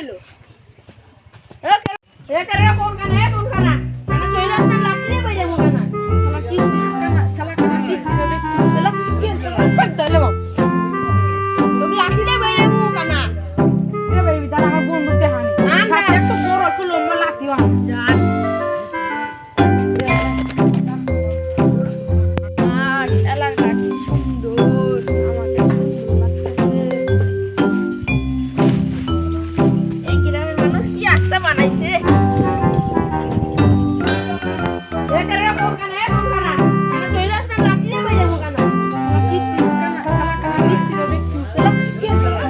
গেল এ কোন কানে?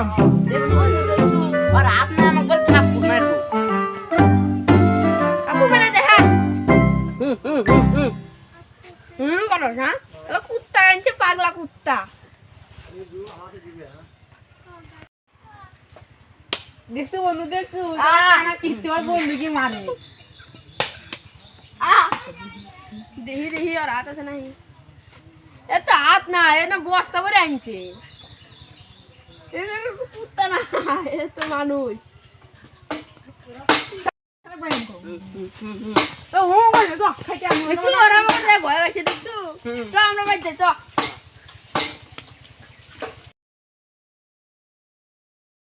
और आपने हम गल था पुनर काकू मेरे देखा हम्म हम्म हम्म करो দেখি দেখি আর হাত আছে নাই এ হাত না এ না বস্তা পরে আনছে কুত্তা না এটা তো মানুষ তো ওরা মধ্যে ভয় লাগছে দেখছ? তো আমরা বাড়িতে চ।